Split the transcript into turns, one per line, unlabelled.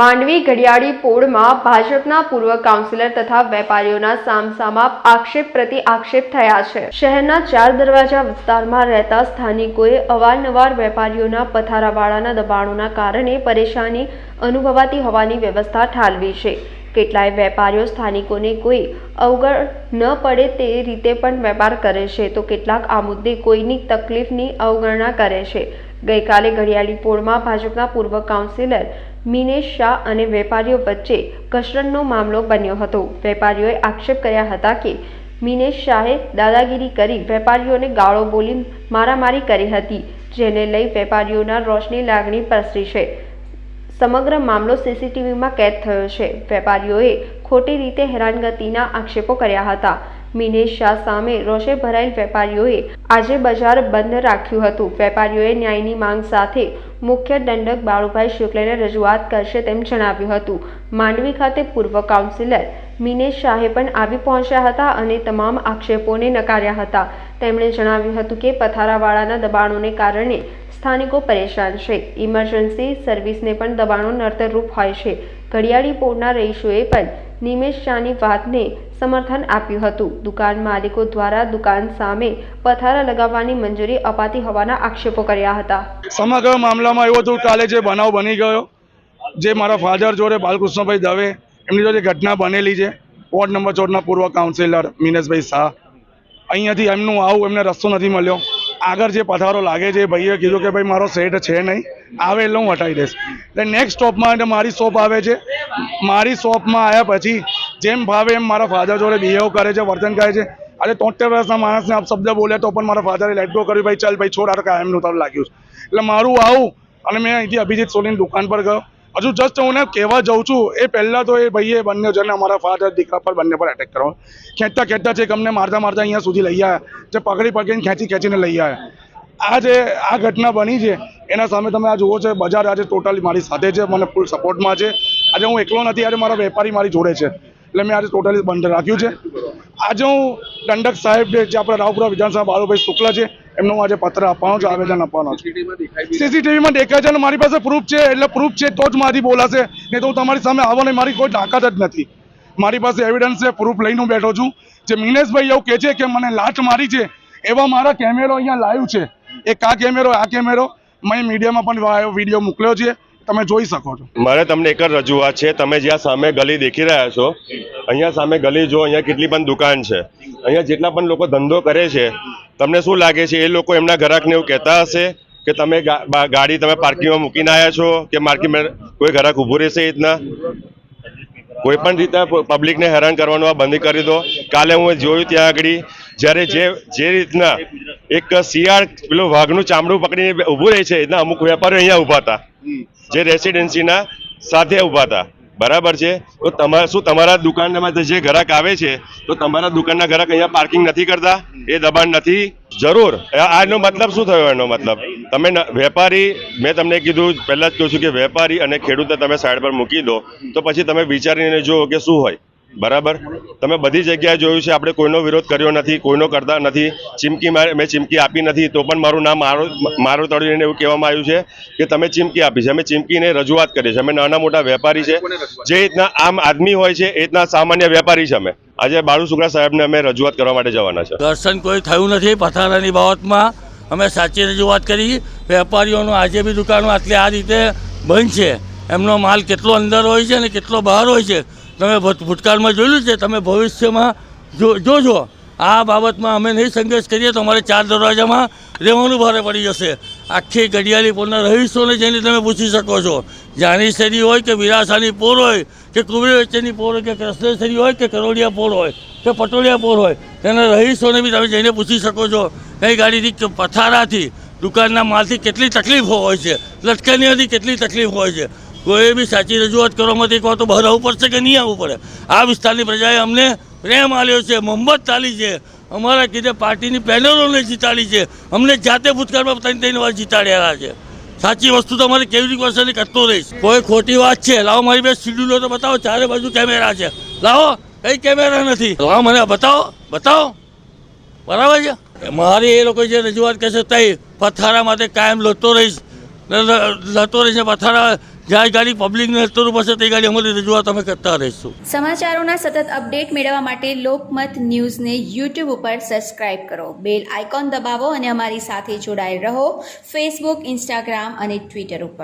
માંડવી ઘડિયાળી પોળમાં ભાજપના પૂર્વ કાઉન્સિલર તથા વેપારીઓના સામસામા આક્ષેપ પ્રતિ આક્ષેપ થયા છે. શહેરના ચાર દરવાજા વિસ્તારમાં રહેતા સ્થાનિકોએ અવારનવાર વેપારીઓના પથારાવાળાના દબાણોના કારણે પરેશાની અનુભવાતી હોવાની વ્યવસ્થા ઠાલવી છે. કેટલાય વેપારીઓ સ્થાનિકોને કોઈ અવગણ ન પડે તે રીતે પણ વેપાર કરે છે, તો કેટલાક આ મુદ્દે કોઈની તકલીફની અવગણના કરે છે. ગઈકાલે ઘડિયાળી પોળમાં ભાજપના પૂર્વ કાઉન્સિલર મિનેશ શાહ અને વેપારીઓ વચ્ચે ઘર્ષણનો મામલો બન્યો હતો. વેપારીઓએ આક્ષેપ કર્યા હતા કે, મિનેશ શાહે દાદાગીરી કરી વેપારીઓને ગાળો બોલી મારામારી કરી હતી, જેને લઈ વેપારીઓના રોષની લાગણી પ્રસરી છે. સમગ્ર મામલો સીસીટીવીમાં કેદ થયો છે. વેપારીઓએ ખોટી રીતે હેરાનગતિના આક્ષેપો કર્યા હતા. મિનેશ શાહ સામે રોષે ભરાયેલ વેપારીઓએ આજે બજાર બંધ રાખ્યું હતું. વેપારીઓએ ન્યાયની માંગ સાથે મુખ્ય દંડક બાળુભાઈ શુક્લને રજૂઆત કરશે તેમ જણાવ્યું હતું. માંડવી ખાતે પૂર્વ કાઉન્સિલર મિનેશ શાહે પણ આવી પહોંચ્યા હતા અને તમામ આક્ષેપોને નકાર્યા હતા. તેમણે જણાવ્યું હતું કે પથારાવાળાના દબાણોને કારણે સ્થાનિકો પરેશાન છે. ઇમરજન્સી સર્વિસને પણ દબાણો નડતરરૂપ હોય છે. ઘડિયાળી પોળના રહીશોએ પણ નિમેશ શાહની વાતને સમર્થન આપ્યું હતું. દુકાન માલિકો દ્વારા દુકાન સામે પથારા લગાવવાની મંજૂરી અપાતી હોવાના આક્ષેપો કર્યા હતા.
સમગ્ર મામલામાં એવું હતું કાલે જે બનાવ બની ગયો, જે મારા ફાધર જોડે બાલકૃષ્ણભાઈ દવે, એમની જોડે ઘટના બનેલી છે, વોર્ડ નંબર ચોરના પૂર્વ કાઉન્સિલર મિનેશભાઈ શાહ. અહીંયાથી એમનું આવું એમને રસ્તો નથી મળ્યો. આગળ જે પથારો લાગે છે ભાઈએ કીધું કે ભાઈ, મારો સેટ છે નહીં. આવે એટલે હું હટાવી દઈશ. એટલે નેક્સ્ટ સ્ટોપમાં એટલે મારી શોપ આવે છે. મારી શોપમાં આવ્યા પછી જેમ ભાવે એમ મારા ફાધર જોડે બિહેવ કરે છે, વર્તન કરે છે. આજે તોતેર વર્ષના માણસને આપ શબ્દ બોલ્યા તો પણ મારા ફાધરે લેટ ગો કર્યું, ભાઈ ચાલ ભાઈ, છોડ, આ કાયમનું તારું લાગ્યું એટલે મારું આવું અને મેં અહીંથી અભિજીત સોનીની દુકાન પર ગયો. હજુ જસ્ટ હું કહેવા જાઉં છું, એ પહેલાં તો એ ભાઈએ બંને જણને અમારા ફાધર દીકરા પર બંને પર એટેક કરવા ખેંચતા ખેંચતા છે અમને મારતા મારતા અહીંયા સુધી લઈ આવ્યા જે પકડી પકડીને ખેંચી ખેંચીને લઈ આવ્યા આ જે આ ઘટના બની છે એના સામે તમે આ જુઓ છો બજાર આજે ટોટલી મારી સાથે છે મને ફૂલ સપોર્ટમાં છે. આજે હું એકલો નથી આજે મારા વેપારી મારી જોડે છે. એટલે મેં આજે ટોટલી બંધ રાખ્યું છે. આજે હું દંડક સાહેબ જે આપણા રાવપુરા વિધાનસભા બાલુભાઈ શુક્લ છે એમનો આજે પત્ર આપવાનો છું આવેદન આપવાનો છું. સીસીટીવીમાં દેખાય છે. અને મારી પાસે પ્રૂફ છે એટલે પ્રૂફ છે તો જ મારી બોલાશે નહીં તો હું તમારી સામે આવવાની મારી કોઈ તાકાત જ નથી. મારી પાસે એવિડન્સ છે પ્રૂફ લઈને હું બેઠો છું. જે મિનેશભાઈ એવું કહે છે કે મને લાટ મારી છે એવા મારા કેમેરો અહીંયા લાઈવ છે. એક આ કેમેરો આ કેમેરો મેં મીડિયામાં પણ વીડિયો મોકલ્યો છે. તમે જોઈ શકો છો.
મારે તમને એક જ રજૂઆત છે. તમે જ્યાં સામે ગલી દેખી રહ્યા છો, અહીંયા સામે ગલી જો અહીંયા કેટલી પણ દુકાન છે. અહીંયા જેટલા પણ લોકો ધંધો કરે છે, તમને શું લાગે છે? એ લોકો એમના ગ્રાહકને એવું કહેતા હશે કે તમે ગાડી તમે પાર્કિંગમાં મૂકીને આવ્યા છો કે માર્કિંગમાં કોઈ ગ્રાહક ઊભું રહેશે એ રીતના? કોઈ પણ રીતે પબ્લિકને હેરાન કરવાનું આ બંધ કરી દો. કાલે હું જોયું ત્યાં આગળ જ્યારે જે જે રીતના એક શિયાળ પેલું વાઘનું ચામડું પકડીને ઊભું રહે છે એ રીતના અમુક વેપારીઓ અહીંયા ઊભા હતા. જે રેસિડેન્સીના સાથે ઊભા હતા. બરાબર છે? તો તમારે શું તમારા દુકાનમાં જે ગ્રાહક આવે છે, તો તમારા દુકાનના ગ્રાહક અહીંયા પાર્કિંગ નથી કરતા? એ દબાણ નથી? જરૂર. આનો મતલબ શું થયો એનો મતલબ? તમે વેપારી, મેં તમને કીધું, પહેલાં જ કહું છું કે વેપારી અને ખેડૂતને તમે સાઈડ પર મૂકી દો, તો પછી તમે વિચારીને જુઓ કે શું હોય. બરાબર? તમે બધી જગ્યાએ જોયું છે આપણે કોઈનો વિરોધ કર્યો નથી કોઈનો કરતા નથી. ચીમકી મારે મેં ચીમકી આપી નથી તો પણ મારું નામ મારું મારો તળીને એવું કહેવામાં આવ્યું છે કે તમે ચીમકી આપી છે. અમે ચીમકીને રજૂઆત કરી છે અમે નાના મોટા વેપારી છે. જે રીતના આમ આદમી હોય છે એ રીતના સામાન્ય વેપારી છે અમે. આજે બાળુ સુગરા સાહેબને અમે રજૂઆત કરવા માટે જવાના છે.
દર્શન કોઈ થયું નથી પથારાની બાબતમાં. અમે સાચી રજૂઆત કરી. વેપારીઓનો આજે બી દુકાનો આટલી આ રીતે બંધ છે. એમનો માલ કેટલો અંદર હોય છે ને કેટલો બહાર હોય છે તમે ભૂતકાળમાં જોયેલું છે? તમે ભવિષ્યમાં જો જોજો. આ બાબતમાં અમે નહીં સંઘર્ષ કરીએ તો અમારે ચાર દરવાજામાં રહેવાનું ભારે પડી જશે. આખી ઘડિયાળી પોરના રહીશોને જઈને તમે પૂછી શકો છો. જાની શેરી હોય કે વિરાસાની પોર હોય, કે કુબરી વચ્ચેની પોર હોય, કે કૃષ્ણેશ્વરી હોય, કે કરોડિયા પોર હોય, કે પટોળિયા પોર હોય, તેના રહીશોને બી તમે જઈને પૂછી શકો છો. કઈ ગાડીથી પથારાથી, દુકાનના માલથી કેટલી તકલીફો હોય છે? લટકણીઓથી કેટલી તકલીફ હોય છે? કોઈ બી સાચી રજૂઆત કરવામાં વાર તો બહાર આવવું પડશે કે નહીં આવવું પડે? આ વિસ્તારની પ્રજાએ અમને પ્રેમ આપ્યો છે, મોહમ્મદ તાલી છે. અમારા કીધે પાર્ટીની પેનલોને જીતાડી છે. અમને જાતે ભૂતકાળમાં ત્રણ ત્રણ વાર જીતાડ્યા છે. સાચી વસ્તુ તો અમારે કેવી રીતે વર્ષે કરતો રહીશ. કોઈ ખોટી વાત છે? લાવો મારી બે શિડ્યુલો તો બતાવો, ચારે બાજુ કેમેરા છે. લાવો, કઈ કેમેરા નથી. લાવો મને બતાવો બતાવો. બરાબર છે? મારી એ લોકો જે રજૂઆત કરશે તઈ પથારા માટે કાયમ લડતો રહીશ. લડતો રહીશ પથારા જ્યાં ગાડી પબ્લિકને અસ્તરૂપ હશે તે ગાડી અમારી રજૂઆત અમે કરતા રહીશું.
સમાચારોના સતત અપડેટ મેળવવા માટે લોકમત ન્યૂઝને યુટ્યુબ ઉપર સબસ્ક્રાઇબ કરો. બેલ આઇકોન દબાવો અને અમારી સાથે જોડાયેલ રહો ફેસબુક, ઇન્સ્ટાગ્રામ અને ટ્વિટર ઉપર.